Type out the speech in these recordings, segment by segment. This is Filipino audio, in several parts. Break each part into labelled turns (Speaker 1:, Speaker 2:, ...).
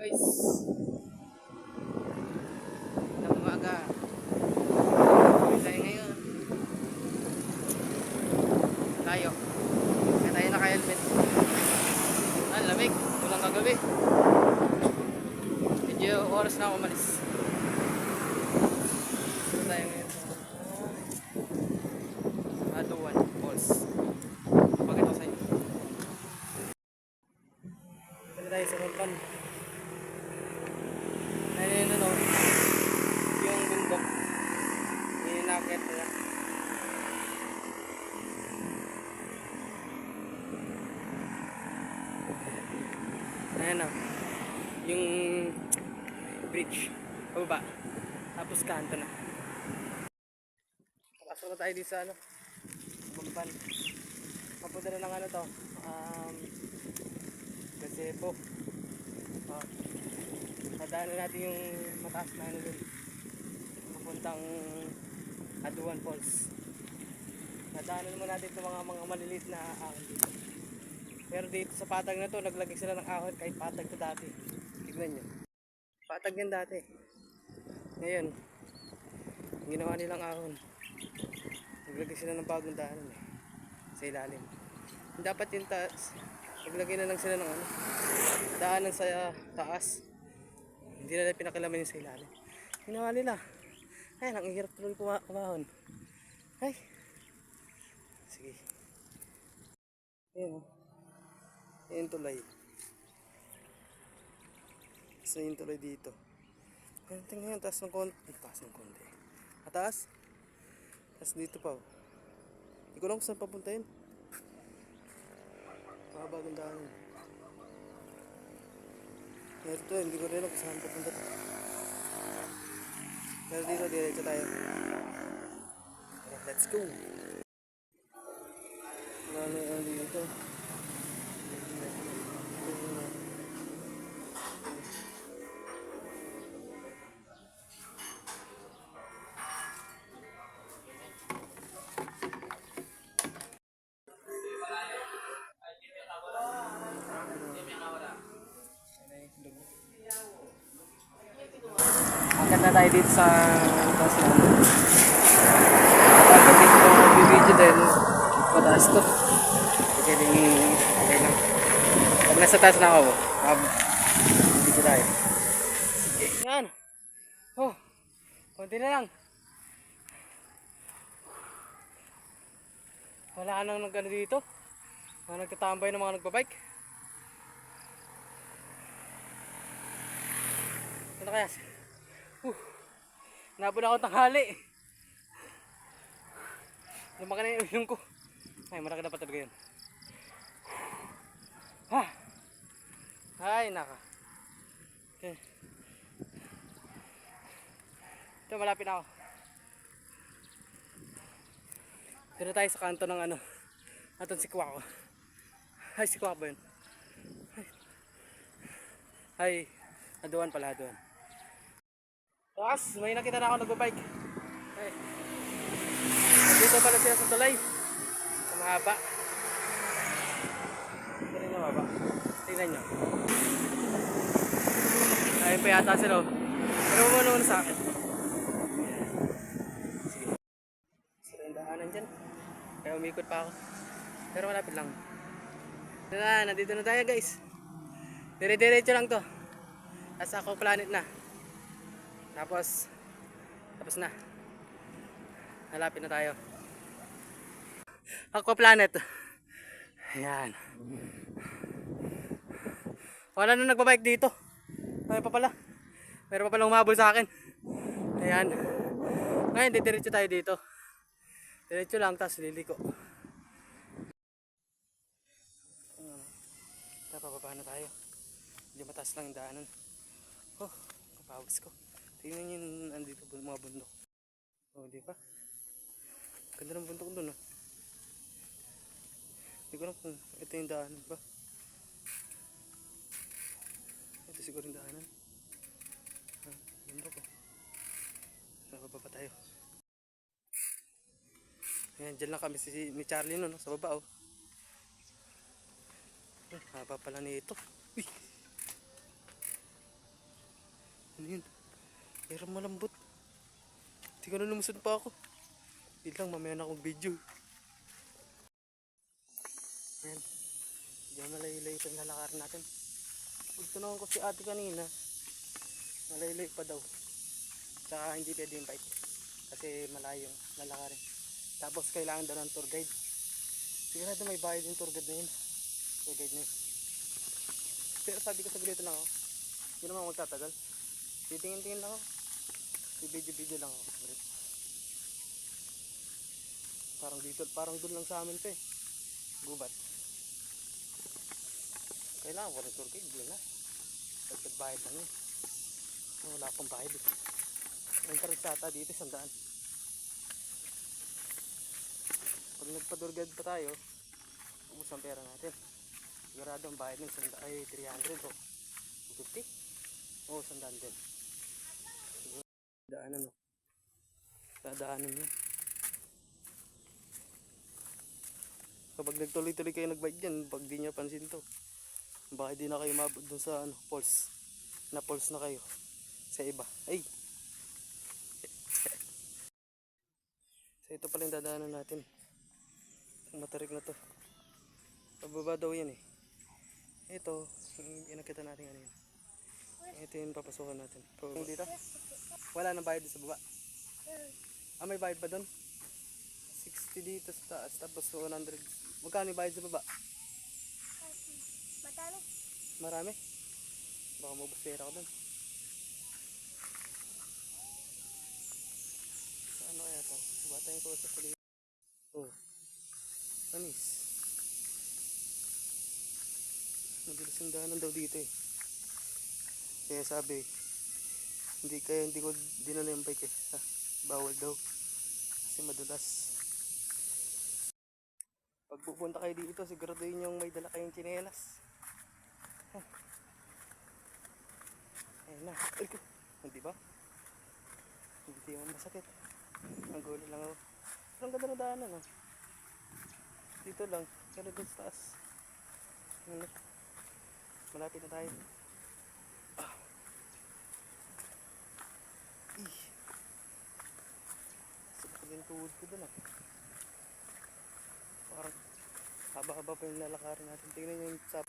Speaker 1: guys. Ng umaga. Tayo ngayon. Tayo. Kaya tayo naka-helmet. Ah, lamig. Walang kagabi. Medyo oras na umalis. Ito tayo ngayon. Aduan Falls. Bakit ako sa inyo? Dito tayo sa Hulkan. Ayun yun ano, yung bundok. Yung inakit nila. Ayan o. Yung bridge. Pababa. Tapos kanto na. Pasok na tayo dito sa ano. Bumban. Mapunta na ng ano to. Um, po. Oh. Nadaanan natin yung mataas na ano dun. Papuntang Aduan Falls. Nadaanan mo natin itong mga mga maliliit na ahon dito. Pero dito sa patag na to, naglagay sila ng ahon kahit patag to dati. Tignan nyo. Patag yan dati. Ngayon, ginawa nilang ahon. Naglagay sila ng bagong daanan eh. Sa ilalim. Dapat yung taas, naglagay na lang sila ng ano, daanan sa taas. Hindi na nila pinakilaman yung sa ilalim. Ginawa nila. Ay, ang hirap tuloy kuma- kumahon. Ay. Sige. Ayan o. Ayan yung tulay. Isa yung tulay dito. Ayan, tingnan yung taas ng konti. Taas ng konti. Mataas? Tapos dito pa oh. Hindi ko lang kung saan papunta yun. Makabagong daan yun. Ito, hindi ko rin alam saan papunta. Pero dito, diretso tayo. Let's go! Na tayo dito sa ano. Pagka dito ko video din, mataas to. Din, okay lang. Pag nasa taas na ako, um, dito tayo. Sige, yan. Oh, konti na lang. Wala nang nag ano dito. Mga nagtatambay ng mga nagbabike. Ano kaya? Uh, nabon ako tanghali. Lumaki na yung ilong ko. Ay, marami na patabi yun. Ha! Ay, naka. Okay. Ito, malapit na ako. Dito tayo sa kanto ng ano. Atong sikwa ko. Ay, sikwa ba yun? Ay, aduan pala, aduan. Tapos, may nakita na ako nagbabike. Ay. Dito pala sila sa tulay. Sa mahaba. Ito rin yung mahaba. Tingnan nyo. Ayun pa yata sila. oh. Pero muna sa akin. Sige. Sila yung daanan dyan. Kaya umikot pa ako. Pero malapit lang. Na, nandito na tayo guys. Dire-diretso lang to. Tapos ako planet na. Tapos, tapos na. Malapit na tayo. Aqua Planet. Ayan. Wala na nagbabike dito. May pa pala. Meron pa pala umabol sa akin. Ayan. Ngayon, didiretso tayo dito. Diretso lang, tapos liliko. Uh, napababa na tayo. Medyo mataas lang yung daanan. Oh, kapawis ko. Tingnan nyo yung andito bu- mga bundok. Oh, di ba? Ganda ng bundok doon, ah. Hindi ko alam kung ito yung daanan ba. Ito siguro yung daanan. Ah, bundok, oh. Nababa pa tayo. Ayan, dyan lang kami si, ni Charlie no, sa baba, oh. Haba pala nito. Uy! Ano yun? Meron malambot. Ka na lumusod pa ako. Hindi lang, mamaya na akong video. Ayan. Diyan malaylay ito yung lalakarin natin. Pagtunawan ko si ate kanina, malaylay pa daw. Tsaka hindi pwede yung bike. Kasi malayo lalakarin. Tapos kailangan daw ng tour guide. Sigurado may bayad yung tour guide na yun. Tour guide na yun. Pero sabi ko sa ganito lang ako. Hindi naman magtatagal. Titingin-tingin lang ako. I-video-video lang ako. Parang dito, parang doon lang sa amin to eh. Gubat. Kailangan ko rin guide, yun na. Dagdag bayad lang yun. Ah, Wala akong bayad eh. Interest ata dito, sandaan. Pag nagpa-tour guide pa tayo, ubus ang pera natin. Sigurado ang bayad ng sanda ay 300 o 250. Oo, sandaan din. Siguro, daanan o. Dadaanan yun. Kapag nagtuloy-tuloy kayo nagbike dyan, pag di nyo pansin to, baka di na kayo mabot dun sa ano, pulse. Na pulse na kayo. Sa iba. Ay! so ito pala yung dadaanan natin. Matarik na to. Pababa daw yan eh. Ito, yung inakita natin ano yun. Ito yung papasukan natin. Pababa. Dito? Wala nang bayad sa baba. Ah, may bayad pa doon? 60 dito sa taas, tapos 100. Magkano yung bayad sa baba?
Speaker 2: Madami.
Speaker 1: Marami? Baka mabos pera ko doon. Ano kaya to? Bata yung ko dito. Oh. Anis. Madalas ang daanan daw dito eh. Kaya sabi, hindi kaya hindi ko dinala yung bike eh. Ha, bawal daw. Kasi madulas. Pag pupunta kayo dito, siguraduhin yung may dala kayong tsinelas. Huh. Ayun na. Ay. Hindi ba? Hindi yung masakit. Ang gulo lang ako. Pero ang ganda ng daanan oh. Dito lang. Pero dun sa taas. Malapit na tayo. Yung tuhod ko dun ah. Parang haba-haba pa yung lalakarin natin. Tingnan nyo yung sap.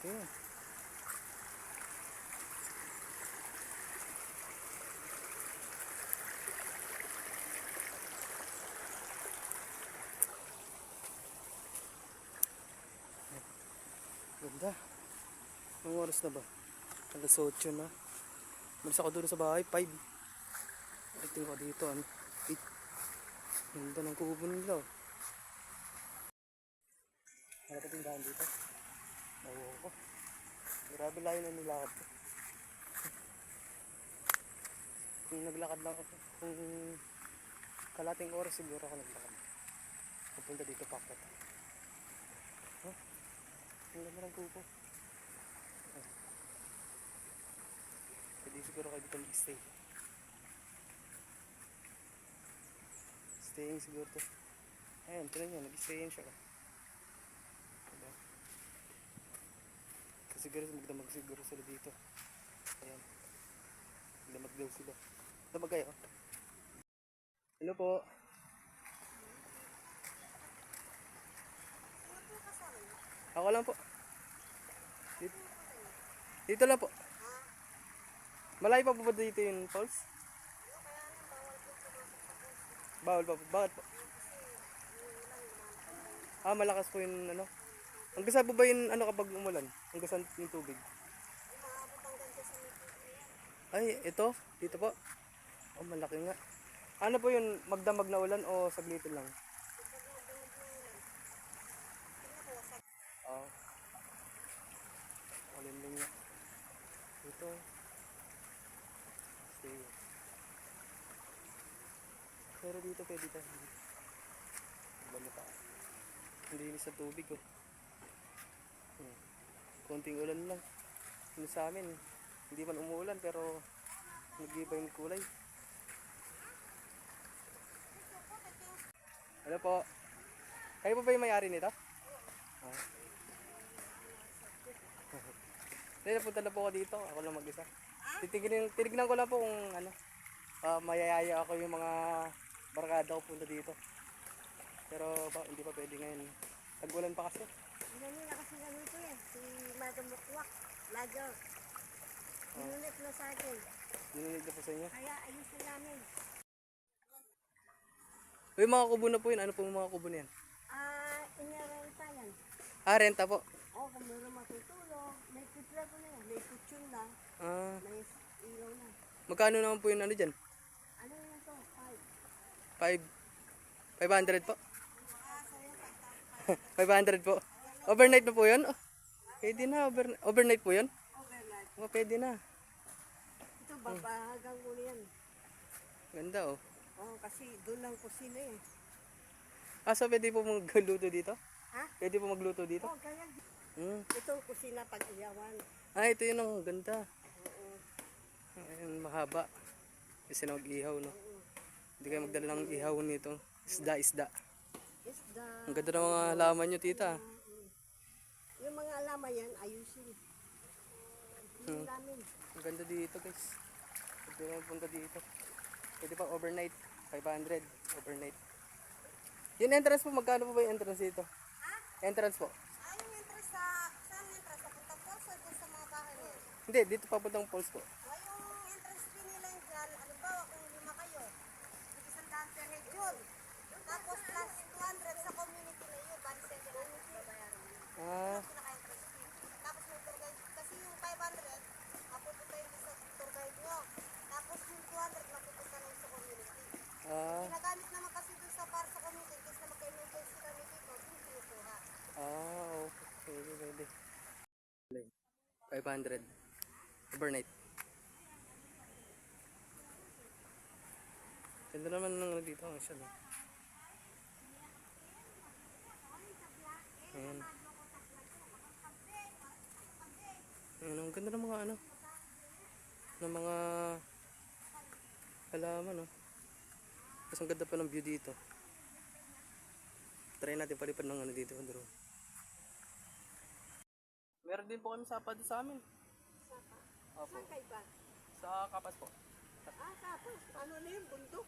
Speaker 1: Ito yun. Ganda. Anong oras na ba? Alas 8 na. Malis ako doon sa bahay, 5. Tingin ko dito, ano? 8. Ganda ng kubo nila. oh. Malapit yung dito. Nawo ko. Grabe layo na nilakad ko. Kung naglakad lang ako, kung kalating oras siguro ako naglakad. Pupunta dito pakot. Huh? Ang ganda ng kubo. Pwede siguro kayo dito mag-stay. Staying siguro to. Ayan, tinan nyo, nag-stayin siya. Diba? Kasi siguro magdamag siguro sila dito. Ayan. Magdamag daw sila. Damag kayo. Hello po. Ako lang po. Dito, dito lang po. Malayo pa ba dito yung falls? Bawal pa. Bakit po? Ah, malakas po yung ano. Ang gasa po ba yung ano kapag umulan? Ang gasa yung tubig? Ay, ito? Dito po? Oh, malaki nga. Ano po yun? Magdamag na ulan o saglitin lang? Oo. Alin din nga. Ito. Pero dito pwede tayo. Balo pa. Hindi sa tubig oh. Hmm. Konting ulan lang. Ano sa amin, hindi man umuulan pero nag-iba yung kulay. Ano po? Kayo po ba yung may-ari nito? Ah. Hindi, napunta na po ako dito. Ako lang mag-isa. Titignan, tinignan ko lang po kung ano, ah, mayayaya ako yung mga barkada ko punta dito. Pero ba, hindi pa pwede ngayon. Tag-ulan pa kasi.
Speaker 2: Ganun na kasi ano ito eh, si Madam Mukwak, Lager. Binunit na sa akin.
Speaker 1: Dinunod na po sa inyo.
Speaker 2: Kaya ayusin namin.
Speaker 1: Uy, mga kubo na po yun. Ano po yung mga kubo na yan?
Speaker 2: Ah, inarenta yan.
Speaker 1: Ah, renta po.
Speaker 2: O, kung meron matutulong, may kupla ko na yan. May kutsyon na,
Speaker 1: Ah,
Speaker 2: may ilaw na.
Speaker 1: magkano naman po yung ano dyan?
Speaker 2: Ano yun
Speaker 1: 5 500 po. 500 po. Overnight na po yun? Oh, pwede na overnight po yun?
Speaker 2: Overnight.
Speaker 1: Oh, pwede na.
Speaker 2: Ito babahagang hmm. muna yan.
Speaker 1: Ganda oh.
Speaker 2: Oh kasi doon lang kusina eh.
Speaker 1: Ah so pwede po magluto dito?
Speaker 2: Ha?
Speaker 1: Pwede po magluto dito?
Speaker 2: Oh kaya.
Speaker 1: Hmm.
Speaker 2: ito kusina pag iyawan
Speaker 1: ah ito yun ang ganda.
Speaker 2: Oo, oo.
Speaker 1: Ayun, mahaba. Kasi nag-ihaw no? Oo. Hindi kayo magdala ng ihaw nito. Isda, isda.
Speaker 2: Isda.
Speaker 1: Ang ganda ng mga halaman nyo, tita.
Speaker 2: Yung mga alaman yan, ayusin. Namin.
Speaker 1: Ang ganda dito, guys. Pwede na punta dito. Pwede pa overnight. 500 overnight. Yung entrance po, magkano po ba yung entrance dito? Entrance po.
Speaker 2: Ay, yung interest sa, saan yung interest? Sa punta po sa mga bahay niya?
Speaker 1: Hindi, dito papuntang falls po.
Speaker 2: Ay, yung interest fee nila yung dyan, ano ba, kung lima kayo, isang daan per head yun. Tapos plus 200 sa community na yun, bali 700 babayaran mo.
Speaker 1: Ah,
Speaker 2: Pinaka-interest fee. Tapos may tour guide, kasi yung 500, mapupunta yun sa tour guide nyo. Tapos yung 200, mapupunta na yun sa community.
Speaker 1: ah,
Speaker 2: Ginagamit naman kasi doon sa para sa community, kasi na magka-emergency kami dito, doon kinukuha.
Speaker 1: ah, okay. Pwede, pwede. 500 overnight. Ganda naman ng ano dito, ang no? Ayan. Ayan, ang ganda ng mga ano, ng mga halaman, no? Tapos ang ganda pa ng view dito. Try natin palipad ng ano dito, drone. Meron din po kami sapa dito sa amin. Opo.
Speaker 2: Saan kayo ba?
Speaker 1: Sa kapas po.
Speaker 2: Ah, tapos, ano na yung bundok?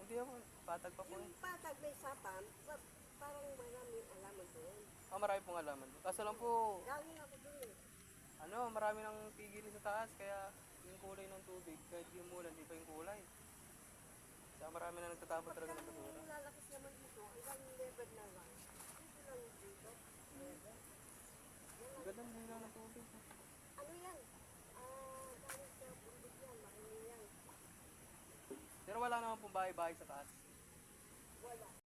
Speaker 1: Hindi ako, patag pa po
Speaker 2: Yung
Speaker 1: eh.
Speaker 2: patag may sapam, pa- parang maraming alaman doon.
Speaker 1: Ah, marami pong alaman. Kaso lang po,
Speaker 2: Galing ako doon eh.
Speaker 1: ano, marami nang pigilin sa taas, kaya yung kulay ng tubig, kahit yung mulan, di pa yung kulay. Kaya marami na nagtatapon talaga ng basura.
Speaker 2: Yung lalakas naman dito, hanggang level na lang. Dito lang dito.
Speaker 1: Ang ganda ng hila ng tubig.
Speaker 2: Ano yan? Ah, galing sa bundok yan, makinig yan.
Speaker 1: Pero wala naman pong bahay-bahay sa taas. Alis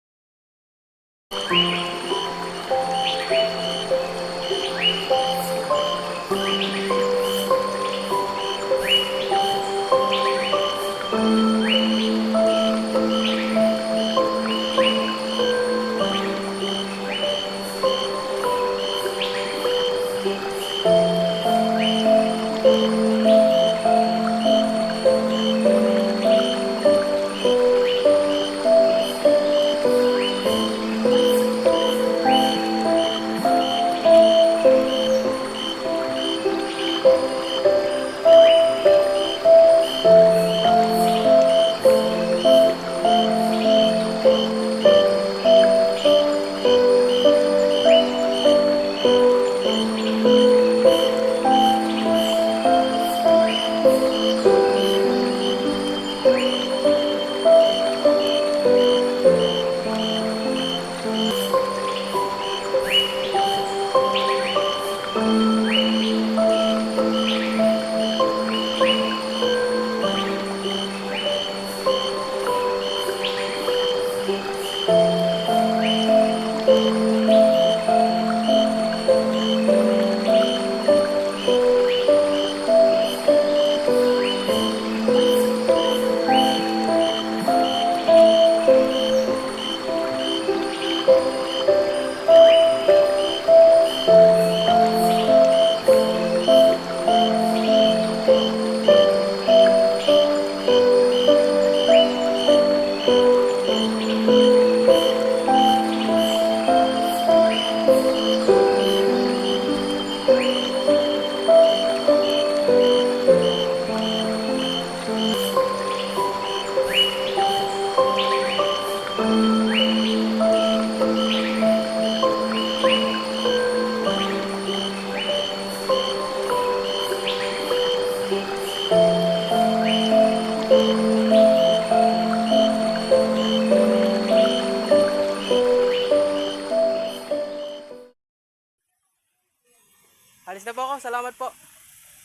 Speaker 1: po ako. Salamat po.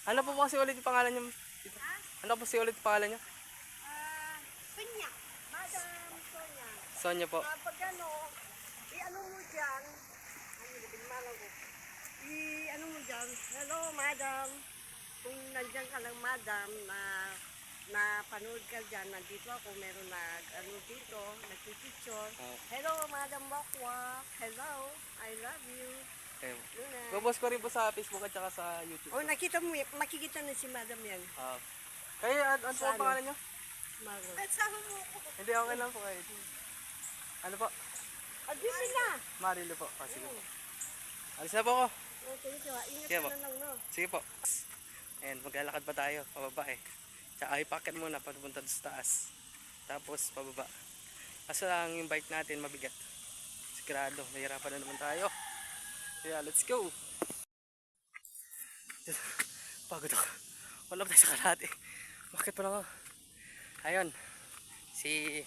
Speaker 1: Ano po po kasi ulit yung pangalan niyo? Ano po si ulit yung pangalan niyo?
Speaker 2: Ah, Sonya. Madam Sonya.
Speaker 1: Sonia po.
Speaker 2: Kapag ano, i-ano mo dyan, ano, libing malaw ko. I-ano mo dyan, hello madam. Kung nandiyan ka lang madam na na panood ka dyan, nandito ako, meron nag, ano dito, nagpipicture.
Speaker 1: Oh.
Speaker 2: Hello, Madam Bakwa. Hello, I love you.
Speaker 1: Okay.
Speaker 2: Luna.
Speaker 1: Baboss ko rin po sa Facebook at saka sa YouTube.
Speaker 2: Oh, nakita mo, makikita na si Madam yan.
Speaker 1: Ah. kayo, ano, ano po ang
Speaker 2: Saan?
Speaker 1: pangalan niyo?
Speaker 2: Maro. At sama mo ako.
Speaker 1: Hindi, okay lang po kayo. Ano po?
Speaker 2: Adin na.
Speaker 1: Marilo po. Ah, sige po. Alis na po ako.
Speaker 2: Okay, so, ingat
Speaker 1: Sige
Speaker 2: ka
Speaker 1: po.
Speaker 2: na lang, no?
Speaker 1: Sige po. Ayan, maglalakad pa tayo. Pababa eh. Tsaka ipacket muna papunta sa taas. Tapos pababa. Kaso lang yung bike natin mabigat. Sigurado, nahirapan na naman tayo. Kaya let's go. Pagod ako. Wala tayo sa kalahati. Bakit pa lang ako? Ayun. Si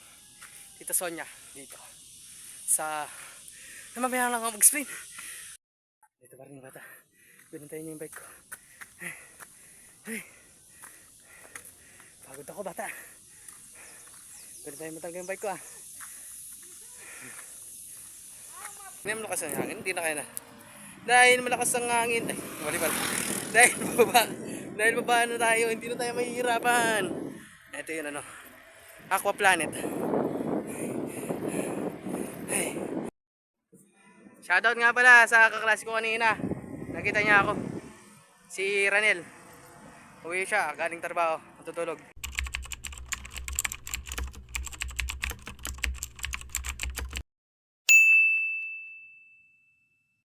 Speaker 1: Tita Sonia dito. Sa... Na mamaya lang ako mag-explain. Dito pa rin yung bata. Binantayin niya yung bike ko. Ay. Pagod ako bata. Binantayin mo talaga yung bike ko ah. Hindi naman lakas ang hangin, hindi na kaya na. Dahil malakas ang hangin. Ay, mali pala. Dahil mababa. Dahil baba na tayo, hindi na tayo mahihirapan. Ito yun ano. Aqua Planet. Ay. Shoutout nga pala sa kaklase ko kanina. Nakita niya ako. Si Ranel. Uwi siya, galing trabaho. Matutulog.